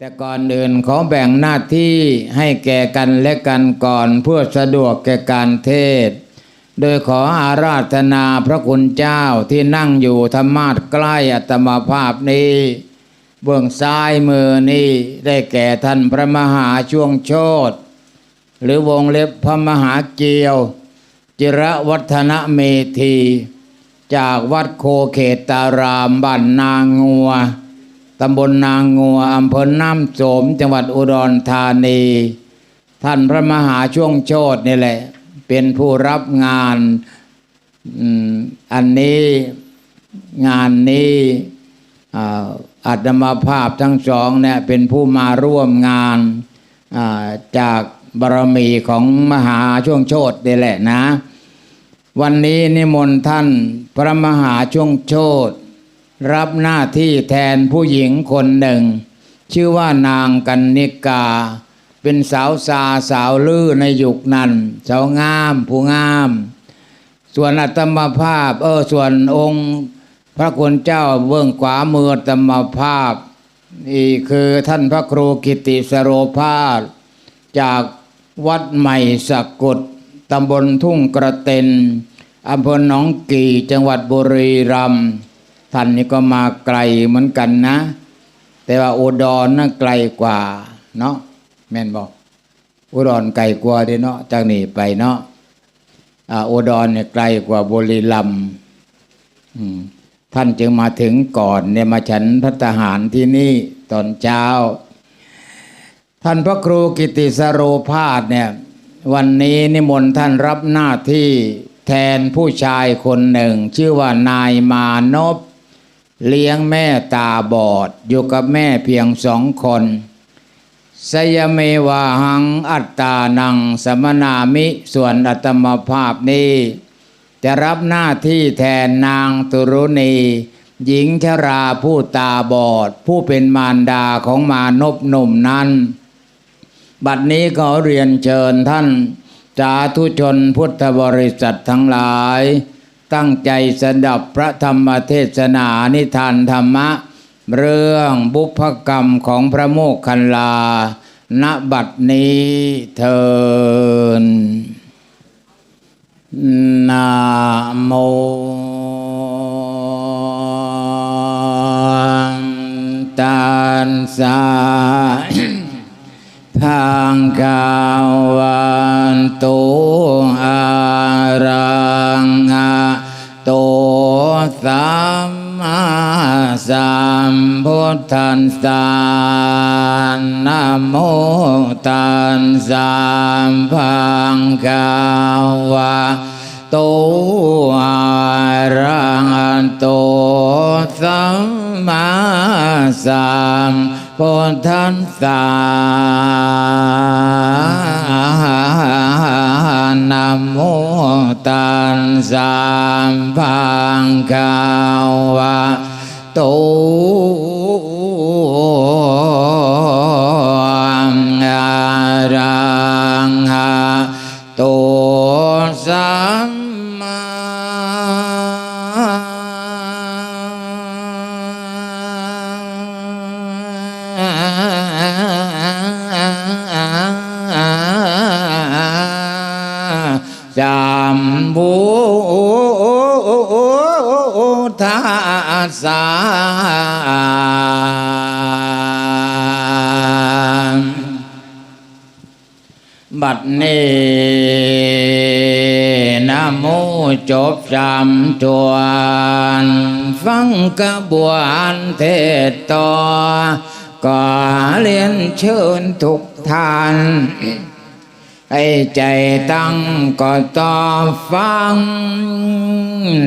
แต่ก่อนอื่นขอแบ่งหน้าที่ให้แก่กันและกันก่อนเพื่อสะดวกแก่การเทศ โดยขออาราธนาพระคุณเจ้าที่นั่งอยู่ธรรมาสใกล้อัตมาภาพนี้ เบื้องซ้ายมือนี้ได้แก่ท่านพระมหาช่วงโชตหรือวงเล็บพระมหาเกียว จิระวัฒนเมธี จากวัดโคเขตารามบ้านนางงัว ตำบลนางงัวอำเภอน้ำโสม จังหวัดอุดรธานี ท่านพระมหาช่วงโชตนี่แหละ เป็นผู้รับงานอันนี้งานนี้อัตมาภาพทั้งสองเนี่ยเป็นผู้มาร่วมงานจากบารมีของมหาช่วงโชตนี่แหละนะ วันนี้นิมนต์ท่านพระมหาช่วงโชต รับหน้าที่แทนผู้หญิงคนหนึ่ง ชื่อว่านางกันนิกา เป็นสาวซาสาวลือในยุคนั้นสาวงาม ผู้งาม ส่วนอัตมภาพ เออส่วนองค์ พระคุณเจ้าเบื้องขวามืออัตมภาพนี่คือท่านพระครูกิติสโรภาสจากวัดใหม่สกุลตำบลทุ่งกระเต็นอำเภอหนองกี่จังหวัดบุรีรัมย์ ท่านนี่ก็มาไกลเหมือนกันนะ แต่ว่าอุดรน่ะไกลกว่า เนาะแม่นบอกอุดรไกลกว่าเด้เนาะจากนี้ไปเนาะอุดรเนี่ยไกลกว่าบุรีรัมย์ท่านจึงมาถึงก่อนเนี่ยมาฉันพัฒหารที่นี่ตอนเช้า ท่านพระครูกิติสโรภาสเนี่ย วันนี้นิมนต์ท่านรับหน้าที่แทนผู้ชายคนหนึ่ง ชื่อว่านายมานพ เลี้ยงแม่ตาบอดอยู่กับแม่เพียงสองคนสยเมวาหังอัตตานังสมนามิส่วนอัตมภาพนี้ จะรับหน้าที่แทนนางตุรุณี หญิงชราผู้ตาบอด ผู้เป็นมารดาของมานพหนุ่มนั้น บัดนี้ขอเรียนเชิญท่านสาธุชนพุทธบริษัททั้งหลาย ตั้งใจสดับพระธรรมเทศนานิทานธรรมะ เรื่องบุพกรรมของพระโมคคัลลา ณ บัดนี้เทินนะโมตัสสะทางกาวันตุอารังอา สัมมาสัมพุทธัสสะนะโมตัสสะพังกาวะโตอะรังโตสัมมาสัม ปนทันสานะโมตันสสะพังกาวะตู บัดนี้นะโมจบจำจวนฟังกระบวนเทศต่อก็เรียนเชิญทุกท่าน ให้ใจตั้งก็ต่อฟัง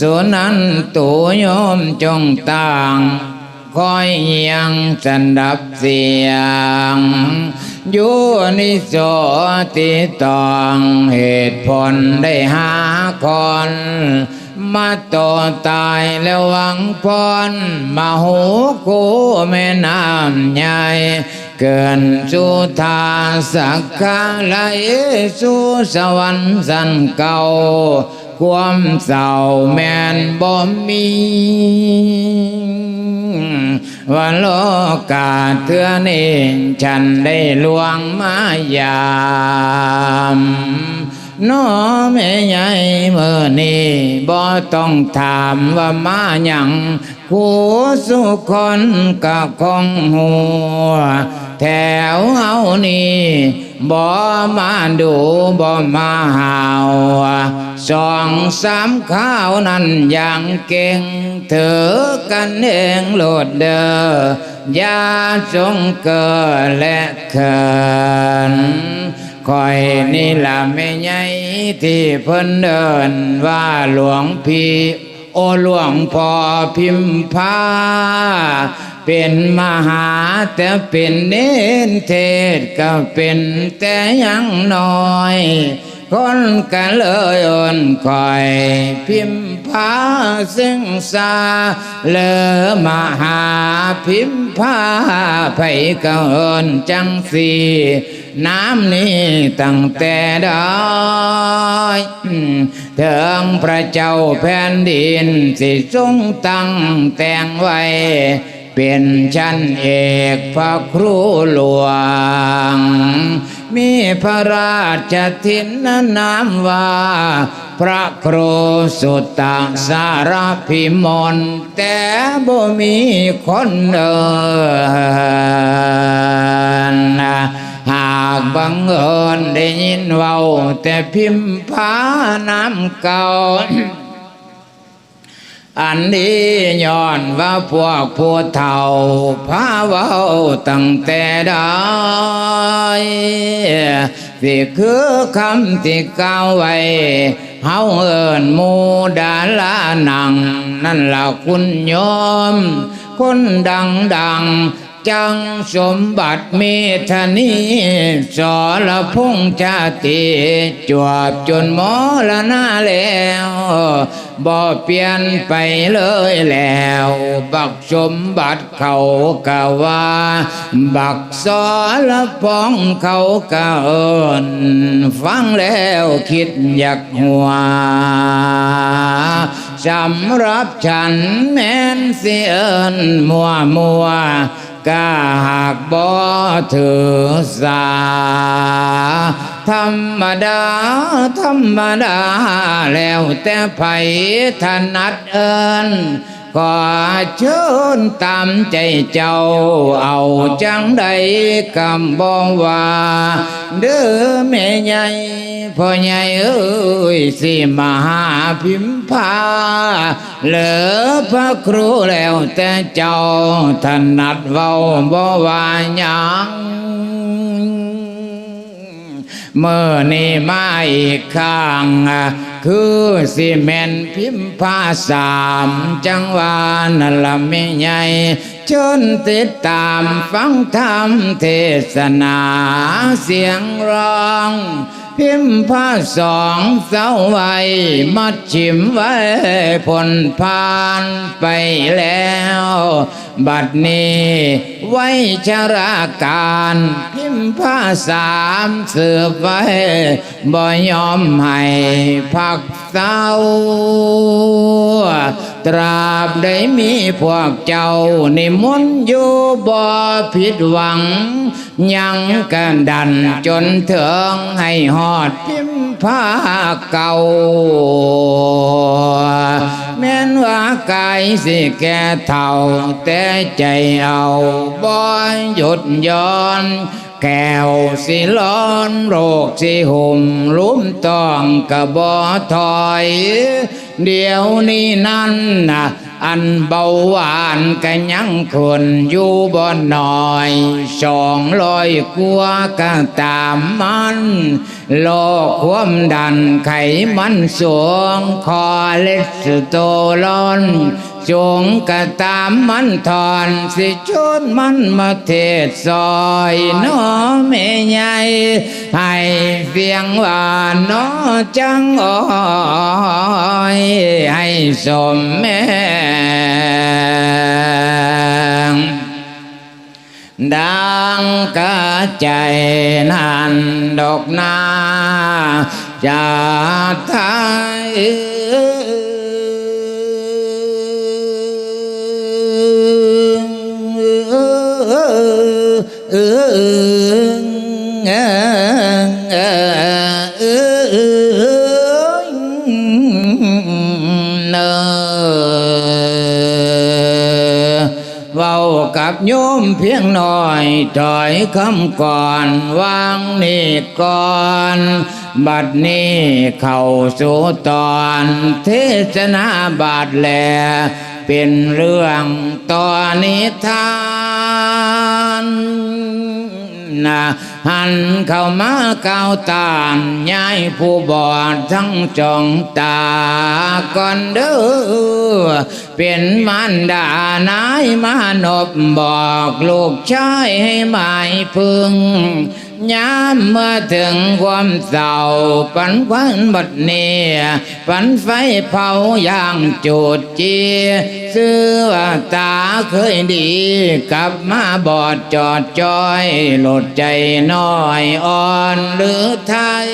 ส่วนนั้นตัวโยมจงต่างคอยยังสันดับเสียงอยู่นิโสติตองเหตุผลได้หาคน มาต่อตายแล้วหวังพรมาหูกูแม่น้ำใหญ่เกินสุธาสักขาไหลสู่สวรรค์สันเก่า ความเศร้าแม่นบ่มีว่าโลกาเทือนี้ฉันได้ลวงมายาม น้อแม่ใหญ่เมื่อนี้บ่ต้องถามว่ามาหยังผู้สุคนก็คงหัวแถวเฮานี่บ่มาดูบ่มาหาวสองสามข้าวนั้นอย่างเก่งเถอกันเองโลดเด้อยาจงเกิดและเขิน คอยนี่ละไม่ใหญ่ที่เพิ่นเดินว่าหลวงพี่โอหลวงพ่อพิมพาเป็นมหาแต่เป็นเน้นเทศก็เป็นแต่ยังน้อย คนกันเลยอ่อนคอยพิมพาซึ่งสาเลอมหาพิมพาไผก็เอินจังสี น้ำนี้ตั้งแต่ได้ถึงพระเจ้าแผ่นดินสิทรงตั้งแต่งไว้ เป็นชั้นเอกพระครูหลวง มีพระราชทินนามว่าพระครูสุตตสารพิมลแต่บ่มีคนเดินากบังเอิญได้ยินเว้า แต่พิมพ์พาน้ำเก่าอันนี้ย้อนว่าพวกผู้เฒ่าพาเว้าตั้งแต่ได้สิคือคำที่กล่าวไว้เฮาเอินหมูดาลานัง นั่นล่ะคุณโยมคนดังดัง จังสมบัติเมธานีสรพงษ์ชาติจวบจนหมอละนาแล้วบ่เปลี่ยนไปเลยแล้ว บักสมบัติเขากะว่า บักสรพงเขากะเอินฟังแล้วคิดอยากหัวสำหรับฉันแม้นเสิเอินมัวมัว กาหากบ่ถือสา ธรรมดา ธรรมดา แล้วแต่ไผถนัดเอินก็เชิญ ตามใจเจ้าเอาจังใดกำบองว่าเด้อแม่ใหญ่พ่อใหญ่เอ้ยสิมาหาพิมพาเหลือพระครูแล้วแต่เจ้าถนัดเว้าบ่ว่าหยังเมื่อนี่มาอีกข้างอะ คือสิเมนพิมพ์ภาสามจังหวานั่นละไม่ใหญ่จนติดตามฟังธรรมเทศนาเสียงร้อง พิมพ์ผ้าสองเสาไว้มัดชิมไว้ผลพานไปแล้ว บัดนี้ไว้ชราการ พิมพ์ผ้าสามเสือไว้บ่ยอมให้พักเศร้า ตราบได้มีพวกเจ้านิมนต์อยู่บ่ผิดหวัง ยังกันดันจนเถึงให้หอดพิมพ์ผ้าเก่า แม้นว่ากายสิแก่เท่า แต่ใจเอาบ่หยุดย้อนแก้วสิร้อนโรคสิหุ่มลุ้มต้องกระบอถอย เดี๋ยวนี้นั่นนะ อันเบาหวานก็ยังคนอยู่บ่หน่อยสองร้อยกว่าก็ตามมันโลกความดันไขมันสูงคอเลสเตอรอลจงกะตามมันทอนสิชุดมันมาเทศซอยน้อแม่ใหญ่ให้เสียงหวานน้อจังอ้อยให้สมแม่ ดังกระใจนันดอกนาจาไทย กับโยมเพียงหน่อยถอยคำก่อนวางนี่ก่อน บัดนี้เข้าสู่ตอนเทศนาบาทแลเป็นเรื่องตอนนิทาน นาหันเข้ามาก้าตามยายผู้บอดทั้งจองตาก่อนเด้อเป็นมันดานายมานบบอกลูกชายให้หมายพึง ยามเมื่อถึงความเศร้าปันควันบัดเนียปันไฟเผาอย่างจูดจีเสื้อตาเคยดีกลับมาบอดจอดจอยหลดใจน้อยอ่อนหรือไทย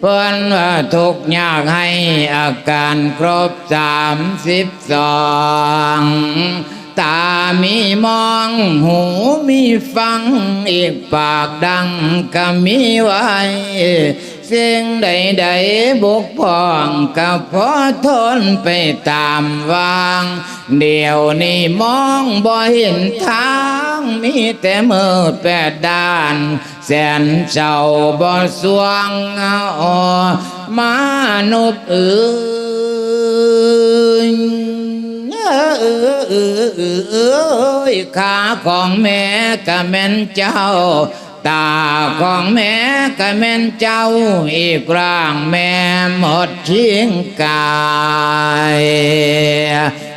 เพื่อนว่าทุกข์ยากให้อาการครบสามสิบสอง ตามีมอง หูมีฟัง อีกปากดังก็มีไว้สิ่งใดๆบุกพ่องก็พอทนไปตามวาง เดี๋ยวนี้มองบ่เห็นทาง มีแต่มือแปดด้าน แสนเจ้าบ่สวงเอานุษย์เอ้ยเอ้ ยขาของแม่ก็แม่นเจ้า ตาของแม่ก็แม่นเจ้า อีกร่างแม่หมดทิ้งกาย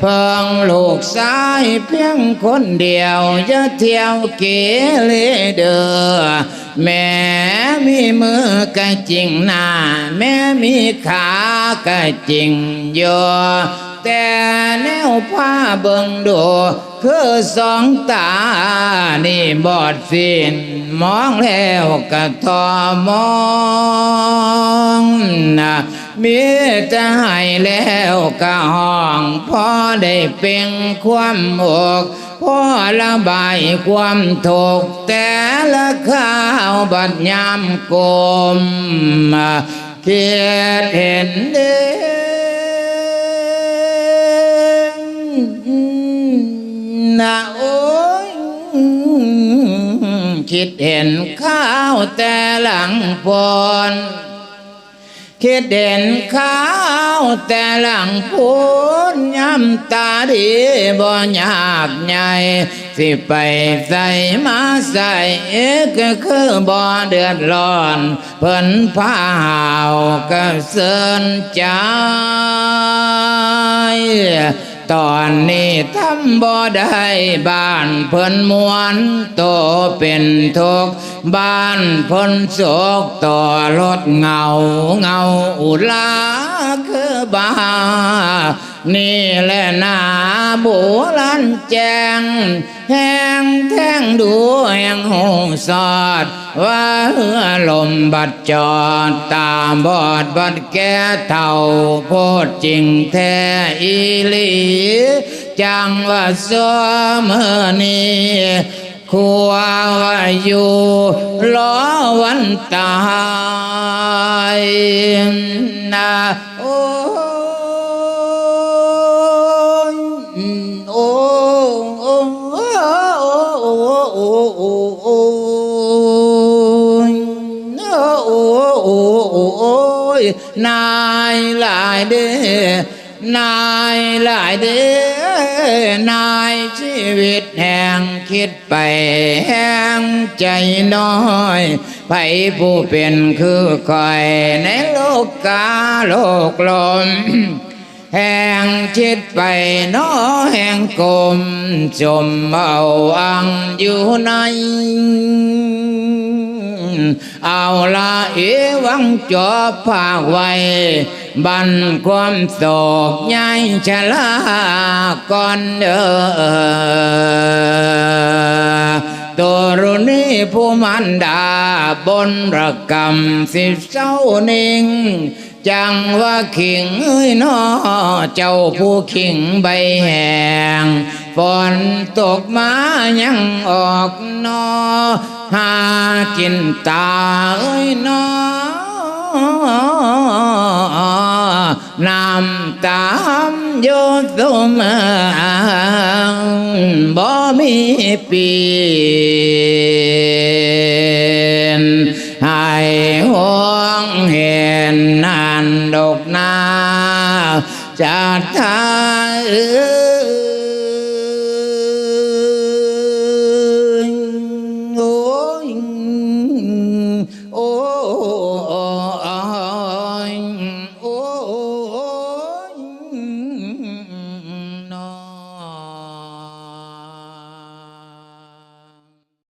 เพิ่งลูกชายเพียงคนเดียวจะเที่ยวเกเรเดอแม่มีมือก็จริงหน้าแม่มีขาก็จริงโย แต่แนวผ้าเบิ่งดูคือสองตา นี่บอดสินมองแล้วก็ทอมองนะมีแต่ให้แล้วก็ห้องพอได้เป็นความอกพอระบายความทุกข์แต่ละข้าวบัดยามกลมเกียดเห็นเด้ นะโอ้ยคิดเห็นข้าวแต่หลังพนคิดเด่นข้าวแต่หลังพูนย้ำตาดีบ่ยากใหญ่สิไปใส่มาใส่ก็คือบ่เดือดร้อนเพิ่นพาหาวก็เสินใจ ตอนนี้ทำบ่ได้บ้านเพิ่นมวนโตเป็นทุกบ้านเพิ่นโศกต่อรถเงาเงาอุลาคือบ้า นี่แหละนาโบราณแจง แห้งแท่งดูแห่งหูสอด ว่าเรือลมบัดจอด ตามบอดบัดแก่เท่าโพดจริงแท้อีหลี จังว่าสมอนี้คัวว่าอยู่ล้อวันตายนะโอ้ ยนายหลายเด้นายหลายเด้นายชีวิตแห่งคิดไปแห่งใจน้อยไปผู้เป็นคือคอยในโลกกาโลกลมแห่งชิดไปน้อแห่งกลมจมเอาอังอยู่ใน เอาละเอวังจอบภาคไว้บันความโศกยายชะลาก่อนเด้อ ตัวรุนี้ผู้มันดาบนระกรรมสิเศร้านิ่ง จังว่าขิงเอ้ยนอเจ้าผู้ขิงใบแหงฝนตกมายังออกนอ หากินตาเอ้ยนอน้ำ ตามโยตุมบ่มีปี